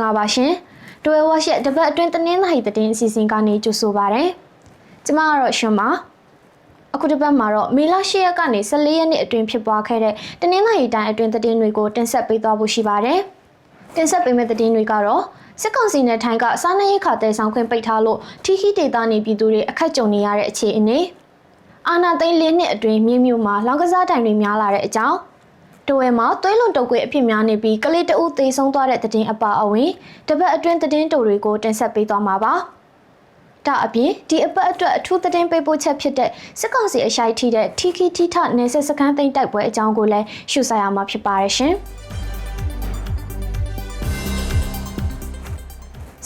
မင်္ဂလာပါရှင်။တွဲဝါရှက်တပတ်အတွင်းတင်းနှဟိသတင်းအစီအစဉ်ကနေကြိုဆိုပါရစေ။ကျမကတော့ရှင်ပါ။အခုတစ်ပတ်မှာတော့မေလ10ရက်ကနေ14ရက်နေ့အတွင်းဖြစ်ပွားခဲ့တဲ့တင်းနှဟိတိုင်းအတွင်းသတင်းတွေကိုတင်ဆက်ပေးသွားဖို့ရှိပါတယ်။တင်ဆက်ပေးမယ့်သတင်းတွေကတော့စစ်ကောင်စီနဲ့ထိုင်းကစားနပ်ရိက္ခာတည်ဆောင်ခွင့်ပိတ်ထားလို့ထီခီဒေတာနေပြည်သူတွေအခက်ကြုံနေရတဲ့အခြေအနေအာနာသိန်း၄နှစ်အတွင်းမြင်းမြို့မှာလောင်ကစားတိုင်တွေများလာတဲ့အကြောင်း တဝဲမှာသွေးလွန်တုပ်ကွေးအဖြစ်များနေပြီးကလေးတအုပ်သေဆုံးသွားတဲ့သတင်းအပါအဝင်တပတ်အတွင်းသတင်းတိုတွေကိုတင်ဆက်ပေးသွားမှာပါ။ဒါအပြင်ဒီအပတ်အတွက်အထူးသတင်းပေးပို့ချက်ဖြစ်တဲ့စစ်ကောင်စီအရှိုက်ထိတဲ့ထီခီထီထနေဆက်စခန်းသိမ်းတိုက်ပွဲအကြောင်းကိုလည်းရှုဆိုင်ရမှာဖြစ်ပါရဲ့ရှင်။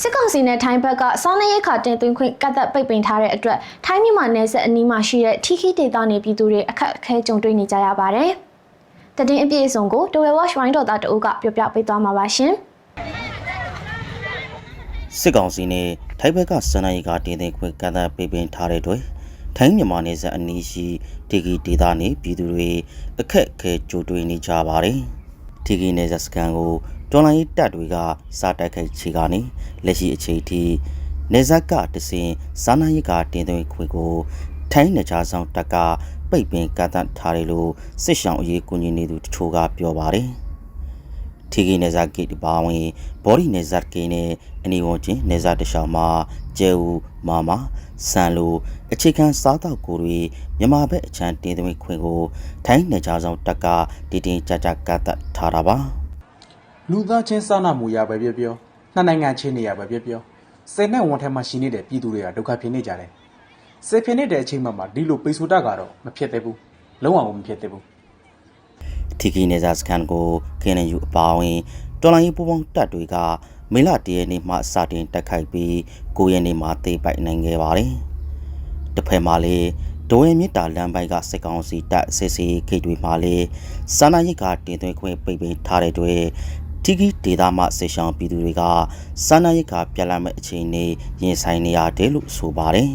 စစ်ကောင်စီနဲ့ထိုင်းဘက်ကစားနပ်ရိက္ခာတင်သွင်းခွင့်ကတ်သက်ပိတ်ပင်ထားတဲ့အတွက်ထိုင်းမြန်မာနယ်စပ်အနီးမှာရှိတဲ့ထီခီဒေသနေပြည်သူတွေအခက်အခဲကြုံတွေ့နေကြရပါတယ်။ တည်င်းအပြည့်အစုံကို Dwell Watch Wine တော်သားတအုပ်ကပြောပြပေးသွားမှာပါရှင်။စစ်ကောင်စီနဲ့ထိုင်းဘက်ကစနအီကတင်တင်ခွင့်ကန့်သတ်ပေးပင်ထားတဲ့အတွက်ထိုင်းမြန်မာနယ်စပ်အနီးရှိတီဂီဒေသနေပြည်သူတွေအခက်အခဲကြိုတွေ့နေကြပါတယ်။တီဂီနယ်စပ်စကန်ကိုတော်လိုင်းတပ်တွေကစားတိုက်ခိုက်ခြေကနေလက်ရှိအချိန်ထိနယ်စပ်ကတစင်စားနပ်ရိက္ခာတင်သွင်းခွင့်ကိုထိုင်းနယ်ခြားဆောင်တပ်က ပိတ်ပင်ကန့်သတ်ထားတယ်လို့စစ်ဆောင်အရေးကူညီနေသူတချို့ကပြောပါတယ်။ထီဂီနေဇာဂိတ်ပါဝင်ဘော်ဒီနေဇာကိနဲ့အနီဝန်ချင်းနေဇာတရှောင်းမှာကျဲဦးမာမာဆန်လိုအခြေခံစားတောက်ကိုတွေမြန်မာဘက်အချမ်းတင်သွင်းခွင့်ကိုထိုင်းနေကြဆောင်တက်ကတည်တင်ကြကြကတ်သက်ထားတာပါလူသားချင်းစာနာမှုရပဲပြောပြောနှစ်နိုင်ငံချင်းနေရပဲပြောပြောစိတ်နဲ့ဝန်ထမ်းမှရှိနေတဲ့ပြည်သူတွေကဒုက္ခဖြစ်နေကြတယ် စိတ်ဖြစ်နေတဲ့အချိန်မှမှဒီလိုပိတ်ဆို့တတ်ကတော့မဖြစ်သေးဘူးလုံးဝမဖြစ်သေးဘူးထီဂီနေဇာစကန်ကိုကင်းနေယူအပါဝင်တော်လိုင်းပူပေါင်းတပ်တွေကမေလတရက်နေ့မှစတင်တက်ခိုက်ပြီး9ရက်နေ့မှတေးပိုက်နိုင်ခဲ့ပါတယ်တစ်ဖက်မှာလည်းဒိုဝင်မြစ်တာလမ်းပိုင်းကစစ်ကောင်စီတပ်စစ်စီဂိတ်တွေမှာလည်းစာနာရိတ်ကတင်သွင်းခွင့်ပိတ်ပင်ထားတဲ့အတွက်တီဂီဒေတာမှဆေရှောင်းပြည်သူတွေကစာနာရိတ်ကပြက်လက်မဲ့အခြေအနေရင်ဆိုင်နေရတယ်လို့ဆိုပါတယ်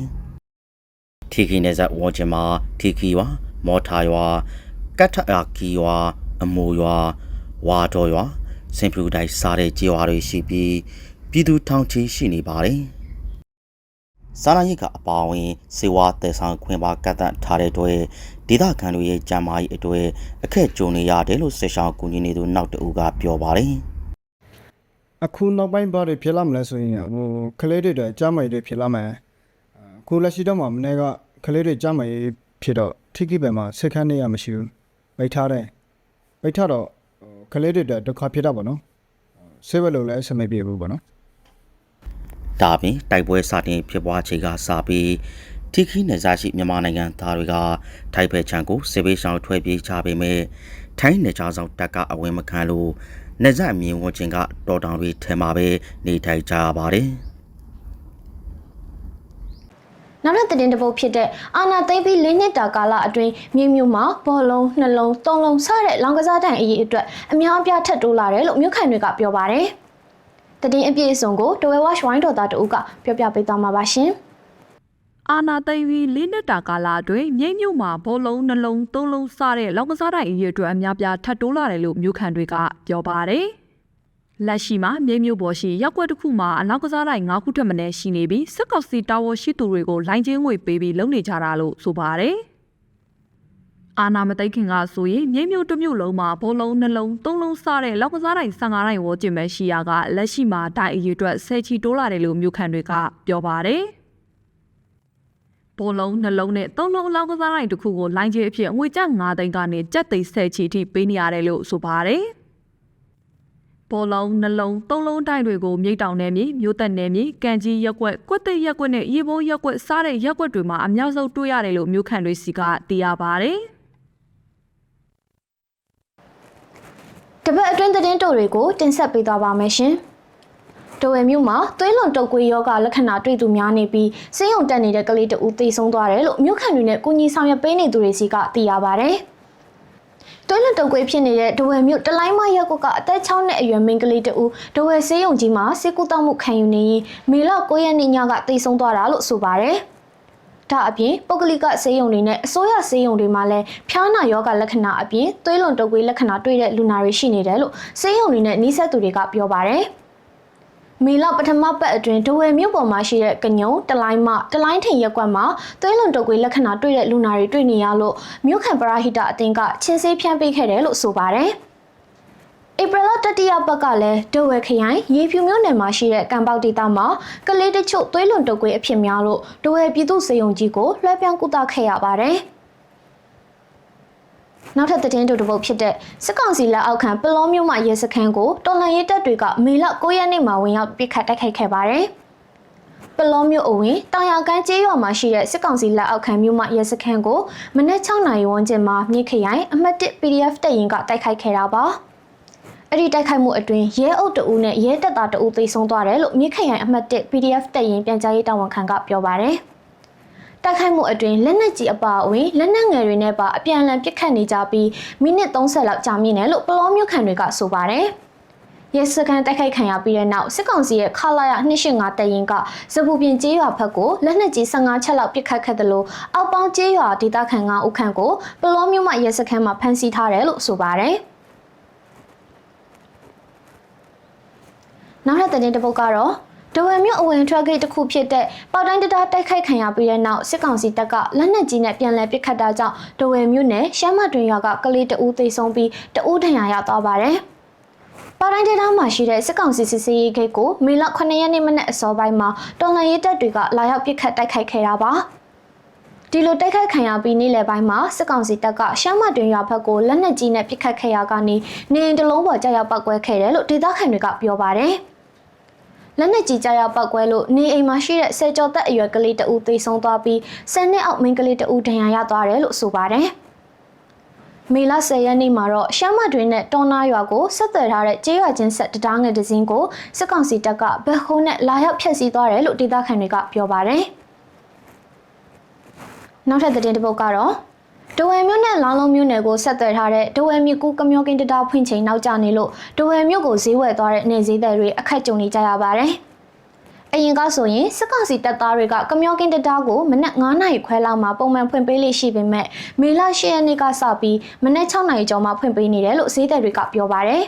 ထီဂီနေဇာဝေါ်ချင်မှာထီဂီရွာမော်ထာရွာကတ်ထအာကီရွာအမိုရွာဝါတော်ရွာစင်ဖလူတိုင်းစားတဲ့ကြေးရွာတွေရှိပြီးပြည်သူထောင်ချီရှိနေပါတယ်စားနပ်ရိက္ခာအပါအဝင်စေဝါတဲဆောင်ခွင့်ပါကတ်တတ်ထားတဲ့အတွက်ဒေသခံတွေရဲ့ကြံမာရေးအတွက်အခက်ကြုံနေရတယ်လို့ဆက်ဆောင်ကူညီနေသူနောက်တဦးကပြောပါတယ်အခုနောက်ပိုင်းဘာတွေဖြစ်လာမလဲဆိုရင်ဟိုကလေးတွေတော့ကြားမရည်တွေဖြစ်လာမယ် အခုလက်ရှိတော့မှမနေ့ကကလေးတွေကြားမရည်ဖြစ်တော့ထိခိပဲမှာစက်ခန်းနေရမရှိဘူးပိတ်ထားတယ်ပိတ်ထားတော့ဟိုကလေးတွေတော့ဒုက္ခဖြစ်တာပေါ့နော်ဆေးဘက်လို့လည်းအဆင်မပြေဘူးပေါ့နော်ဒါအပြင်တိုက်ပွဲစတင်ဖြစ်ပွားချိန်ကစပြီးထိခိနယ်စားရှိမြန်မာနိုင်ငံသားတွေကထိုက်ဖက်ချန်ကိုစစ်ပေးဆောင်ထွက်ပြေးကြပေမဲ့ထိုင်းနယ်ခြားဆောင်တပ်ကအဝင်မခံလို့နယ်စပ်အမြင်ဝန်းကျင်ကတော်တောင်တွေထဲမှာပဲနေထိုင်ကြရပါတယ် နောက်တဲ့သတင်းတစ်ပုဒ်ဖြစ်တဲ့အာနာသိမ့်ပြီး၄နှစ်တာကာလအတွင်းမြေမြူမှာဘောလုံးနှလုံးသုံးလုံးစတဲ့လောင်ကစားတိုင်အရေးအတွက်အများအပြားထပ်တိုးလာတယ်လို့မြို့ခံတွေကပြောပါတယ်။သတင်းအပြည့်အစုံကိုတဝဲဝါရှ်ဝိုင်းတော်သားတဦးကပြောပြပေးသွားမှာပါရှင်။အာနာသိမ့်ပြီးလေးနှစ်တာကာလအတွင်းမြိတ်မြို့မှာဘောလုံးနှလုံးသုံးလုံးစတဲ့လောက်ကစားတိုင်အရေးအတွက်အများပြားထပ်တိုးလာတယ်လို့မြို့ခံတွေကပြောပါတယ်။ လက်ရှိမှာမြိတ်မြို့ပေါ်ရှိရက်ွက်တစ်ခုမှာအနောက်ကစားတိုင်၅ခုထက်မနည်းရှိနေပြီးစစ်ကောက်စီတာဝရှိသူတွေကိုလိုင်းချင်းငွေပေးပြီးလုပ်နေကြတာလို့ဆိုပါတယ်။အာနာမသိခင်ကဆိုရင်မြိတ်မြို့တစ်မြို့လုံးမှာဘောလုံးနှလုံးသုံးလုံးစတဲ့လောက်ကစားတိုင်15တိုင်ဝန်းကျင်ပဲရှိရကလက်ရှိမှာတိုင်အရေးအတွက်ဆယ်ချီတိုးလာတယ်လို့မြို့ခံတွေကပြောပါတယ်။ဘောလုံးနှလုံးနဲ့သုံးလုံးအလောင်းကစားတိုင်းတစ်ခုကိုလိုင်းကျအဖြစ်ငွေကျ9သိန်းကနေကြက်သိန်း10ချီထိပေးနေရတယ်လို့ဆိုပါတယ်။ ဘောလုံးနှလုံးသုံးလုံးတိုင်းတွေကိုမြိတ်တောင်နယ်မြေမြို့သက်နယ်မြေကံကြီးရက်ကွက်ကွက်သိက်ရက်ကွက်နဲ့ရေဘိုးရက်ကွက်စားတဲ့ရက်ကွက်တွေမှာအများဆုံးတွေ့ရတယ်လို့မြို့ခံတွေစီကသိရပါတယ်။တပတ်အတွင်းသတင်းတိုတွေကိုတင်ဆက်ပေးသွားပါမယ်ရှင်။တဝဲမြို့မှာသွေးလွန်တုပ်ကွေးယောဂလက္ခဏာတွေ့သူများနေပြီးဆေးရုံတက်နေတဲ့ကလေးတဦးသေဆုံးသွားတယ်လို့မြို့ခံတွေနဲ့ကုညီဆောင်ရွက်ပေးနေသူတွေစီကသိရပါဗျ။ သွေးလွန်တုပ်ကွေးဖြစ်နေတဲ့တဝဲမြို့တလိုင်းမရက်ကွက်ကအသက်6နှစ်အရွယ်မိန်းကလေးတဦးတဝဲဆေးရုံကြီးမှာဆေးကုသမှုခံယူနေရင်မေလ9ရက်နေ့ညကသေဆုံးသွားတာလို့ဆိုပါတယ်။ဒါအပြင်ပုဂ္ဂလိကဆေးရုံတွေနဲ့အစိုးရဆေးရုံတွေမှာလည်းဖျားနာယောဂလက္ခဏာအပြင်သွေးလွန်တုပ်ကွေးလက္ခဏာတွေ့တဲ့လူနာတွေရှိနေတယ်လို့ဆေးရုံတွေနဲ့နှိစက်သူတွေကပြောပါတယ် မေလပထမပတ်အတွင်းဒဝယ်မြို့ပေါ်မှာရှိတဲ့ကညုံတလိုင်းမတလိုင်းထင်ရက်ကွက်မှာသွေးလွန်တုပ်ကွေးလက္ခဏာတွေ့တဲ့လူနာတွေတွေ့နေရလို့မြို့ခံပရာဟိတအသင်းကချင်းစေးဖြန့်ပေးခဲ့တယ်လို့ဆိုပါတယ်။ဧပြီလတတိယပတ်ကလည်းဒဝယ်ခရိုင်ရေဖြူမြို့နယ်မှာရှိတဲ့ကံပေါက်ဒေသမှာကလေးတချို့သွေးလွန်တုပ်ကွေးအဖြစ်များလို့ဒဝယ်ပြည်သူ့စေယုံကြီးကိုလွှဲပြောင်းကုသခဲ့ရပါတယ်။ နောက်ထပ်သတင်းတို့တစ်ပုဒ်ဖြစ်တဲ့စစ်ကောင်စီလက်အောက်ခံပလောမျိုးမှရဲစခန်းကိုတော်လှန်ရေးတပ်တွေကမေလ9ရက်နေ့မှာဝင်ရောက်ပစ်ခတ်တိုက်ခိုက်ခဲ့ပါတယ်။ပလောမျိုးအဝင်တောင်ရကန်းကျေးရွာမှာရှိတဲ့စစ်ကောင်စီလက်အောက်ခံမျိုးမှရဲစခန်းကိုမနက်6နာရီဝန်းကျင်မှာမြစ်ခရိုင်အမှတ်1 PDF တပ်ရင်းကတိုက်ခိုက်ခဲ့တာပါ။အဲ့ဒီတိုက်ခိုက်မှုအတွင်းရဲအုပ်တအူးနဲ့ရဲတပ်သားတအူးသေဆုံးသွားတယ်လို့မြစ်ခရိုင်အမှတ်1 PDF တပ်ရင်းပြန်ကြားရေးတာဝန်ခံကပြောပါတယ်။ တိုက်ခိုက်မှုအတွင်းလက်နက်ကြီးအပါအဝင်လက်နက်ငယ်တွေနဲ့ပါအပြန်အလှန်ပစ်ခတ်နေကြပြီးမိနစ်30လောက်ကြာမြင့်တယ်လို့ပလောမျိုးခံတွေကဆိုပါတယ်။ရဲစခန်းတိုက်ခိုက်ခံရပြီးတဲ့နောက်စစ်ကောင်စီရဲ့ခလာရ285တပ်ရင်းကစပူပြင်ကျေးရွာဘက်ကိုလက်နက်ကြီး15ချက်လောက်ပစ်ခတ်ခဲ့တယ်လို့အောက်ပေါင်းကျေးရွာဒေသခံ9ဦးခန့်ကိုပလောမျိုးမှရဲစခန်းမှာဖမ်းဆီးထားတယ်လို့ဆိုပါတယ်။နောက်ထပ်သတင်းတစ်ပုဒ်ကတော့ ဒဝယ်မြို့အဝင်ထွက်ဂိတ်တစ်ခုဖြစ်တဲ့ပေါတိုင်းတံတားတိုက်ခိုက်ခံရပြီးတဲ့နောက်စစ်ကောင်စီတပ်ကလက်နက်ကြီးနဲ့ပြန်လည်ပစ်ခတ်တာကြောင့်ဒဝယ်မြို့နယ်ရှမ်းမတွင်ရွာကကလေးတဦးသေဆုံးပြီးတဦးဒဏ်ရာရသွားပါတယ်။ပေါတိုင်းတံတားမှာရှိတဲ့စစ်ကောင်စီစစ်စေးရေးဂိတ်ကိုမေလ9ရက်နေ့မနက်အစောပိုင်းမှာတော်လှန်ရေးတပ်တွေကလာရောက်ပစ်ခတ်တိုက်ခိုက်ခဲ့တာပါ။ဒီလိုတိုက်ခိုက်ခံရပြီးနေ့လယ်ပိုင်းမှာစစ်ကောင်စီတပ်ကရှမ်းမတွင်ရွာဘက်ကိုလက်နက်ကြီးနဲ့ပစ်ခတ်ခဲ့ရကနေနေအိမ်တစ်လုံးပေါ်ကြောက်ရောက်ပောက်ကွဲခဲ့တယ်လို့ဒေသခံတွေကပြောပါတယ်။ လက်နက်ကြီးကြားရောက်ပောက်ကွဲလို့နေအိမ်မှာရှိတဲ့ဆယ်ကျော်သက်အရွယ်ကလေးတဦးသေဆုံးသွားပြီးဆယ်နှစ်အောက်မိန်းကလေးတဦးဒဏ်ရာရသွားတယ်လို့ဆိုပါတယ်။မေလ10ရက်နေ့မှာတော့ရှမ်းမတွင်နဲ့တောနာရွာကိုဆက်သွယ်ထားတဲ့ကျေးရွာချင်းဆက်တံတားငယ်တစ်စင်းကိုစစ်ကောင်စီတပ်ကဘက်ဟုံးနဲ့လာရောက်ဖျက်ဆီးသွားတယ်လို့ဒေသခံတွေကပြောပါတယ်။နောက်ထပ်သတင်းတစ်ပုဒ်ကတော့ ဒဝယ်မြို့နဲ့လောင်းလုံးမြို့နယ်ကိုဆက်သွယ်ထားတဲ့ဒဝယ်မြို့ကူကမျောကင်းတတားဖွင့်ချိန်နောက်ကျနေလို့ဒဝယ်မြို့ကိုဈေးဝယ်သွားတဲ့နေဈေးသည်တွေအခက်ကြုံနေကြရပါတယ်။အရင်ကဆိုရင်စစ်ကောင်စီတပ်သားတွေကကမျောကင်းတတားကိုမနက်9နာရီခွဲလောက်မှာပုံမှန်ဖွင့်ပေးလေးရှိပေမဲ့မေလ10ရက်နေ့ကစပြီးမနက်6နာရီကျော်မှဖွင့်ပေးနေတယ်လို့ဈေးသည်တွေကပြောပါတယ်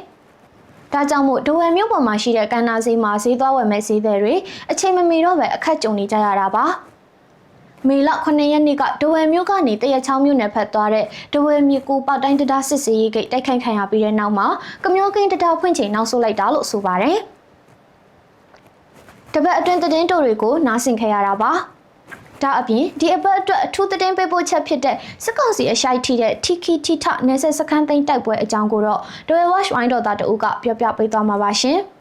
။ဒါကြောင့်မို့ဒဝယ်မြို့ပေါ်မှာရှိတဲ့ကန်နာဈေးမှာဈေးသွားဝယ်မဲ့ဈေးသည်တွေအချိန်မမီတော့ပဲအခက်ကြုံနေကြရတာပါ။ မေလ9ရက်နေ့ကဒဝယ်မြို့ကနေတရက်ချောင်းမြို့နယ်ဖက်သွားတဲ့ဒဝယ်မြို့ကိုပောက်တိုင်းတံတားစစ်စေးရေးဂိတ်တိုက်ခိုက်ခံရပြီးတဲ့နောက်မှာကမျောကင်းတံတားဖွင့်ချိန်နောက်ဆုတ်လိုက်တာလို့ဆိုပါတယ်။တပတ်အတွင်းသတင်းတိုတွေကိုနားဆင်ခဲ့ရတာပါ။ဒါအပြင်ဒီအပတ်အတွက်အထူးသတင်းပေးပို့ချက်ဖြစ်တဲ့စစ်ကောင်စီအရှိုက်ထိတဲ့ TK ထိထနယ်ဆက်စခန်းသိမ်းတိုက်ပွဲအကြောင်းကိုတော့ဒဝယ် Watch Wine တော်သားတဦးကပြောပြပေးသွားမှာပါရှင်။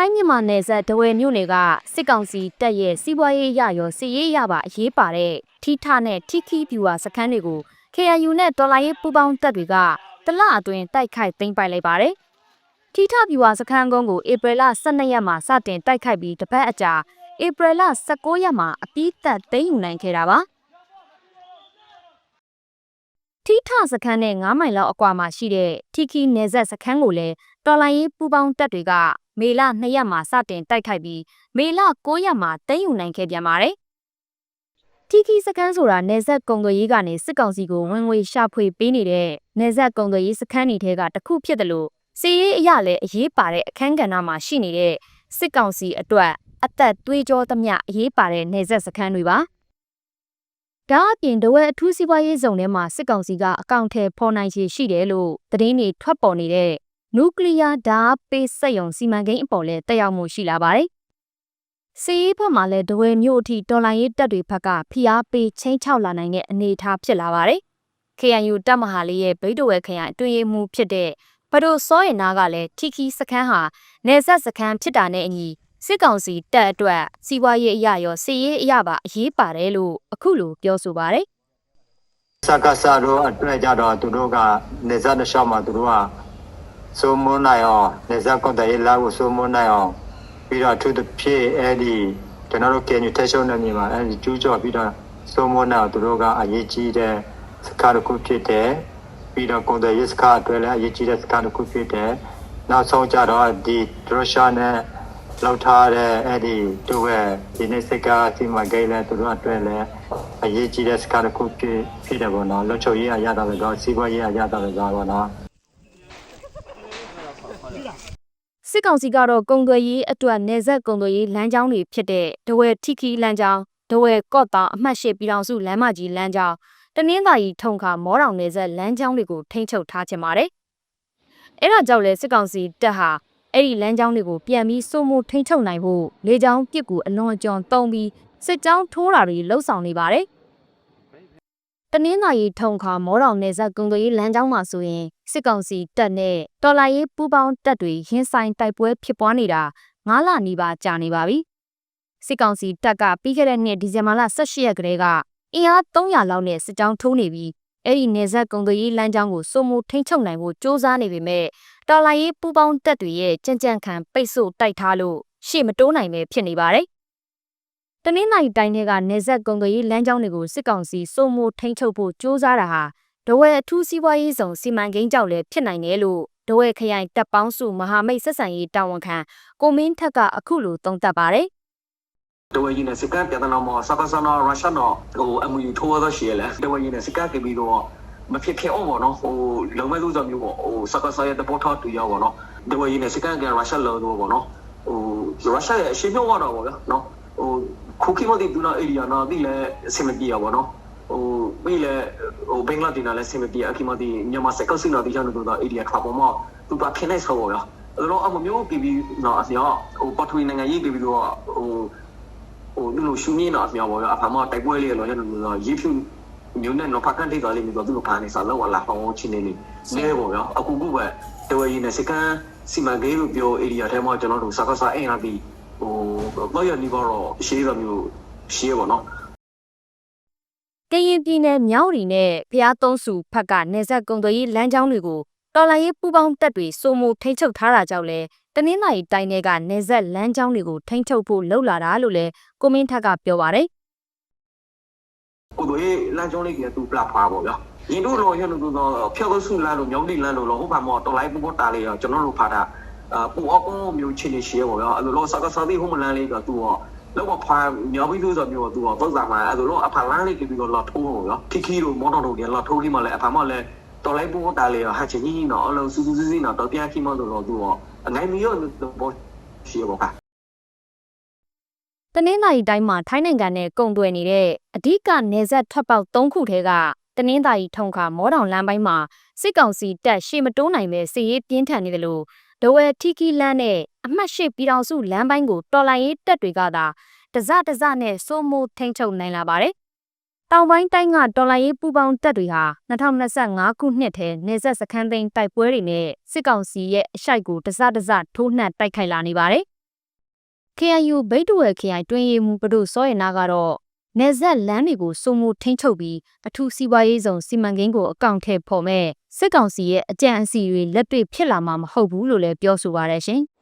ထိုင်းမြန်မာနယ်စပ်ဒဝယ်မြို့နယ်ကစစ်ကောင်စီတပ်ရဲ့စီးပွားရေးရရောစစ်ရေးရပါအရေးပါတဲ့ထီထနဲ့ထီခီဗျူဟာစခန်းတွေကို KRU နဲ့တော်လိုင်းရေးပူးပေါင်းတပ်တွေကတလအတွင်းတိုက်ခိုက်သိမ်းပိုက်လိုက်ပါတယ်။ထီထဗျူဟာစခန်းကုန်းကိုဧပြီလ12ရက်မှာစတင်တိုက်ခိုက်ပြီးတစ်ပတ်အကြာဧပြီလ19ရက်မှာအပြည့်သက်သိမ်းယူနိုင်ခဲ့တာပါ။ ထီထစခန်းနဲ့9မိုင်လောက်အကွာမှာရှိတဲ့ထီခီနယ်စပ်စခန်းကိုလည်းတော်လိုင်းရေးပူးပေါင်းတပ်တွေကမေလ2ရက်မှာစတင်တိုက်ခိုက်ပြီးမေလ9ရက်မှာသိမ်းယူနိုင်ခဲ့ပြန်ပါတယ်။တီကီစကန်ဆိုတာနေဆက်ကုံသွေးရေးကနေစစ်ကောင်စီကိုဝင်ငွေရှာဖွေပေးနေတဲ့နေဆက်ကုံသွေးရေးစခန်းတွေထဲကတစ်ခုဖြစ်တယ်လို့စီရေးအရလည်းအရေးပါတဲ့အခန်းကဏ္ဍမှာရှိနေတဲ့စစ်ကောင်စီအတွက်အသက်သွေးကြောသမျှအရေးပါတဲ့နေဆက်စခန်းတွေပါ။ ဒါအပြင်ဒဝဲအထူးစီးပွားရေးဇုံထဲမှာစစ်ကောင်စီကအကောင့်ထဲဖော်နိုင်ခြေရှိတယ်လို့သတင်းတွေထွက်ပေါ်နေတဲ့နျူကလ িয়ার ဓာတ်ပေးစက်ရုံစီမံကိန်းအပေါ်လည်းတက်ရောက်မှုရှိလာပါတယ်။စီးရေးဘက်မှာလည်းဒဝဲမြို့အထိတော်လိုင်းရေးတပ်တွေဘက်ကဖိအားပေးချင်းချောက်လာနိုင်တဲ့အနေအထားဖြစ်လာပါတယ်။ KNU တပ်မဟာလေးရဲ့ဗိတ်တဝဲခရိုင်အတွင်းရေးမှူးဖြစ်တဲ့ဘဒိုစောရင်နာကလည်းထီခီစခန်းဟာနေဆက်စခန်းဖြစ်တာနဲ့အညီ စစ်ကောင်စီတပ်အတွက်စီးပွားရေးအရာရောစီးရေးအရာပါအရေးပါတယ်လို့အခုလိုပြောဆိုပါတယ်စကားစားတော့အတွက်ကြတော့သူတို့ကနေဇာတ်တစ်လျှောက်မှာသူတို့ကစိုးမိုးနိုင်အောင်နေဇာတ်ကွန်တရေးလာကိုစိုးမိုးနိုင်အောင်ပြီးတော့သူတစ်ဖြစ်အဲ့ဒီကျွန်တော်တို့ကင်ယူတက်ရှုံးနေနေမှာအဲ့ဒီကျူးကျော်ပြီးတော့စိုးမိုးနိုင်အောင်သူတို့ကအရေးကြီးတဲ့စကားတစ်ခုဖြစ်တယ်ပြီးတော့ကွန်တရေးစကားအတွက်လည်းအရေးကြီးတဲ့စကားတစ်ခုဖြစ်တယ်နောက်ဆုံးကြတော့ဒီဒရရှာနဲ့ လောက်ထားတဲ့အဲ့ဒီသူ့ရဲ့ဒီနေ့စကားစီမံကိန်းလည်းသူတို့အတွက်လည်းအရေးကြီးတဲ့စကားတစ်ခုဖြစ်ဖြစ်တယ်ပေါ့နော်လွတ်ချုပ်ရေးအရတာပဲတော့စီးပွားရေးအရတာပဲတော့ပေါ့နော်စစ်ကောင်စီကတော့ကုံသွယ်ရေးအတွက်နေဆက်ကုံသွယ်ရေးလမ်းကြောင်းတွေဖြစ်တဲ့ဒဝဲထီခီလမ်းကြောင်းဒဝဲကော့တာအမှတ်၈ပြည်တော်စုလမ်းမကြီးလမ်းကြောင်းတနင်္သာရီထုံခါမောတောင်နေဆက်လမ်းကြောင်းတွေကိုထိန်းချုပ်ထားခြင်းပါတယ်။အဲဒါကြောင့်လဲစစ်ကောင်စီတပ်ဟာ အဲ့ဒီလမ်းကြောင်းတွေကိုပြန်ပြီးစိုးမိုးထိန်းချုပ်နိုင်ဖို့လေကြောင်းပစ်ကူအလွန်အကျွံတုံးပြီးစစ်ကြောင်းထိုးတာတွေလှုပ်ဆောင်နေပါတယ်။တနင်္သာရီထုံခါမောတောင်နေဆက်ကုံသွယ်ရေးလမ်းကြောင်းမှာဆိုရင်စစ်ကောင်စီတပ်နဲ့တော်လိုင်းရေးပူးပေါင်းတပ်တွေရင်ဆိုင်တိုက်ပွဲဖြစ်ပွားနေတာ9လနီးပါးကြာနေပါပြီ။စစ်ကောင်စီတပ်ကပြီးခဲ့တဲ့နှစ်ဒီဇင်ဘာလ18ရက်ကတည်းကအင်အား300လောက်နဲ့စစ်ကြောင်းထိုးနေပြီး အဲ့ဒီနေဆက်ကုံသွယ်ရေးလမ်းကြောင်းကိုစိုးမိုးထိန်းချုပ်နိုင်ဖို့စ조사နေပေမဲ့တော်လိုင်းရေးပူးပေါင်းတပ်တွေရဲ့ကြံ့ကြံ့ခံပိတ်ဆို့တိုက်ထားလို့ရှေ့မတိုးနိုင်ပဲဖြစ်နေပါတယ်။တနင်္သာရီတိုင်းထဲကနေဆက်ကုံသွယ်ရေးလမ်းကြောင်းတွေကိုစစ်ကောင်စီစိုးမိုးထိန်းချုပ်ဖို့စ조사တာဟာဒဝဲအထူးစီးပွားရေးဆောင်စီမံကိန်းကြောင့်လည်းဖြစ်နိုင်တယ်လို့ဒဝဲခရိုင်တပ်ပေါင်းစုမဟာမိတ်ဆက်ဆံရေးတာဝန်ခံကိုမင်းထက်ကအခုလိုသုံးသပ်ပါတယ် တဝဲကြီးနဲ့စကန်ပြန်တဲ့နောက်မှာစကားစနာရုရှားတော့ဟို MU ထိုးရရှိရလဲတဝဲကြီးနဲ့စကန်ကပြီးတော့မဖြစ်ခဲ့အောင်ပေါ့နော်ဟိုလုံမဲ့လူဆောင်မျိုးပေါ့ဟိုစကားစရဲ့တပေါ်ထောက်တူရောက်ပေါ့နော်တဝဲကြီးနဲ့စကန်ကရုရှားလို့တော့ပေါ့နော်ဟိုရုရှားရဲ့အရှင်းပြောတော့ပေါ့ဗျာနော်ဟိုခုခိမတိဒူနာအေရီယာနာတိလဲအဆင်မပြေရပေါ့နော်ဟိုပြီးလဲဟိုဘင်္ဂလားဒေ့ရှ်နဲ့လည်းဆင်မပြေအခီမတိမြန်မာစက်ကစင်နာတိချန်တို့တော့အေရီယာထွက်ပေါ်မှာသူကခင်းနေဆောပေါ့ဗျာအဲ့တော့အမမျိုးပြီးပြီးနော်အစရဟိုပတ်ထွေးနိုင်ငံရေးပြီးပြီးတော့ဟို ဟိုသူတို့ရှူနေတော့အမြောက်ပေါ့ဗျာအဖာမတိုက်ပွဲလေးလောရနေလို့ရေးဖြူမျိုးနဲ့တော့ဖကန်တိတ်သွားလိမ့်မယ်ဆိုတော့သူတို့ဖာနေစားလောက်လာဟောင်းချင်းနေနေလဲပေါ့ဗျာအခုခုပဲတဝဲကြီးနဲ့စကန်စီမံကိန်းလို့ပြော area ထဲမှာကျွန်တော်တို့စကားစားအင်အားပြီးဟိုတော့ရနေပါတော့ရှေးရမျိုးရှေးပေါ့နော်။ကရင်ပြည်နယ်မြောက်ရီနဲ့ဖျားသုံးစုဖက်ကနေဆက်ကုံသွယ်ရေးလမ်းကြောင်းတွေကို တော်လိုင်းရေးပူးပေါင်းတပ်တွေစိုးမိုးထိန်းချုပ်ထားတာကြောင့်လဲတနင်္လာရီတိုင်းထဲကနေဆက်လမ်းကြောင်းတွေကိုထိန်းချုပ်ဖို့လှုပ်လာတာလို့လဲကိုမင်းထက်ကပြောပါတယ်ဟိုတို့လမ်းကြောင်းလေးကသူပလက်ဖောင်းပေါ့ဗျာရင်တို့လောရနေတော့ဖြောက်ဆုလမ်းလို့မြောင်းတိလမ်းလို့လောဟိုဘာမောတော်လိုက်ပေါ်တာလေးရောကျွန်တော်တို့ဖာတာအာပူအကောမျိုးချင်းနေရှေးပေါ့ဗျာအဲ့လိုလောစကားစားသေးဟိုမလန်းလေးကသူကလောက်ဖာမြောင်းပြီးဆိုတော့မျိုးသူကပုံစံမှာအဲ့လိုလောအဖာလန်းလေးကပြီးတော့လောထိုးပေါ့ဗျာခီခီတို့မောတော်တို့တွေလောထိုးလေးမှလည်းအဖာမလည်း တော်လိုက်ပေါ်တာလေးရောဟာချင်းကြီးနော်အလုံးစူးစူးစူးစူးနော်တော့ပြန်ခီမလို့တော့သူကအနိုင်မီရောဘောရှေးပေါ့က။တနင်္လာရီတိုင်းမှာထိုင်းနိုင်ငံနဲ့ကုန်သွယ်နေတဲ့အဓိကနေဆက်ထွက်ပေါက်၃ခုထဲကတနင်္သာရီထုံခါမောတောင်လမ်းပိုင်းမှာစစ်ကောင်စီတပ်ရှေ့မတိုးနိုင်ပဲစစ်ရေးပြင်းထန်နေတယ်လို့ဒဝဲထီကီလန်းနဲ့အမှတ်၈ပြည်တော်စုလမ်းပိုင်းကိုတော်လိုင်းရေးတပ်တွေကသာတစတစနဲ့စိုးမိုးထိန်းချုပ်နိုင်လာပါတယ်။ တောင်ပိုင်းတိုင်းကတော်လိုင်းရေးပူးပေါင်းတပ်တွေဟာ2025ခုနှစ်ထဲနေဆက်စခန်းသိမ်းတိုက်ပွဲတွေနဲ့စစ်ကောင်စီရဲ့အရှိုက်ကိုတစတစထိုးနှက်တိုက်ခိုက်လာနေပါတယ်။ KNU ဘိတ်တဝဲခရိုင်တွင်းရေးမှုပဒုစောရနာကတော့နေဆက်လမ်းတွေကိုစုံမှုထိန်းချုပ်ပြီးအထူးစီးပွားရေးဆောင်စီမံကိန်းကိုအကောင့်ထဲပေါ်မဲ့စစ်ကောင်စီရဲ့အကြံအစီတွေလက်တွေ့ဖြစ်လာမှာမဟုတ်ဘူးလို့လည်းပြောဆိုပါရရှင်။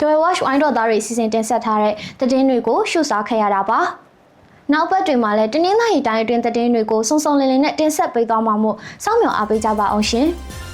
The Watch Wine တော်သားတွေစီစဉ်တင်ဆက်ထားတဲ့သတင်းတွေကိုရှုစားခဲ့ရတာပါ။နောက်ပတ်တွေမှာလည်းတင်းနှင်းသားရီတိုင်းအတွင်းသတင်းတွေကိုစုံစုံလင်လင်နဲ့တင်ဆက်ပေးသွားမှာမို့စောင့်မျှော်အားပေးကြပါအောင်ရှင်။